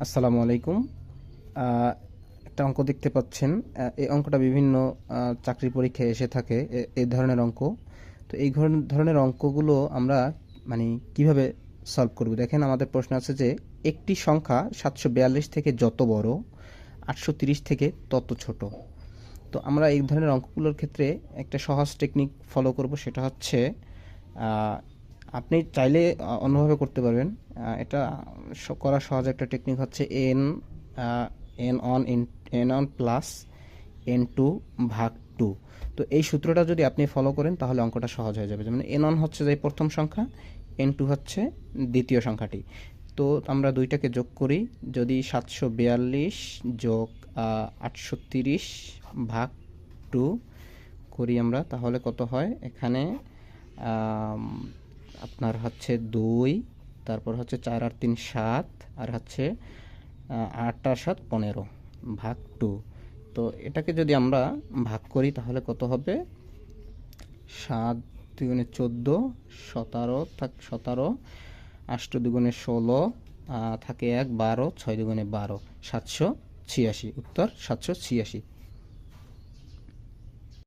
আসসালামু আলাইকুম। একটা অঙ্ক দেখতে পাচ্ছেন। এই অঙ্কটা বিভিন্ন চাকরি পরীক্ষায় এসে থাকে এই ধরনের অঙ্ক। তো এই ধরন- ধরনের অঙ্কগুলো আমরা মানে কীভাবে সলভ করব? দেখেন, আমাদের প্রশ্ন আছে যে, একটি সংখ্যা সাতশো বিয়াল্লিশ থেকে যত বড়, আটশো থেকে তত ছোট। তো আমরা এই ধরনের অঙ্কগুলোর ক্ষেত্রে একটা সহজ টেকনিক ফলো করব। সেটা হচ্ছে আপনি চাইলে অন্যভাবে করতে পারবেন। এটা করা সহজ একটা টেকনিক হচ্ছে n n on n on plus n two ভাগ টু তো এই সূত্রটা যদি আপনি ফলো করেন, তাহলে অঙ্কটা সহজ হয়ে যাবে। যেমন এন অন হচ্ছে যে প্রথম সংখ্যা এন টু হচ্ছে দ্বিতীয় সংখ্যাটি। তো আমরা দুইটাকে যোগ করি, যদি সাতশো বিয়াল্লিশ যোগ আটশো তিরিশ ভাগ টু করি আমরা, তাহলে কত হয়? এখানে আপনার হচ্ছে দুই, তারপর হচ্ছে চার আর তিন সাত, আর হচ্ছে আট আর সাত পনেরো, ভাগ টু। তো এটাকে যদি আমরা ভাগ করি তাহলে কত হবে? সাত দুগুণে চোদ্দ, সতেরো থাক, সতেরো, আষ্ট দুগুণে ষোলো থাকে এক, বারো, ছয় দুগুণে বারো, সাতশো ছিয়াশি, উত্তর সাতশো ছিয়াশি।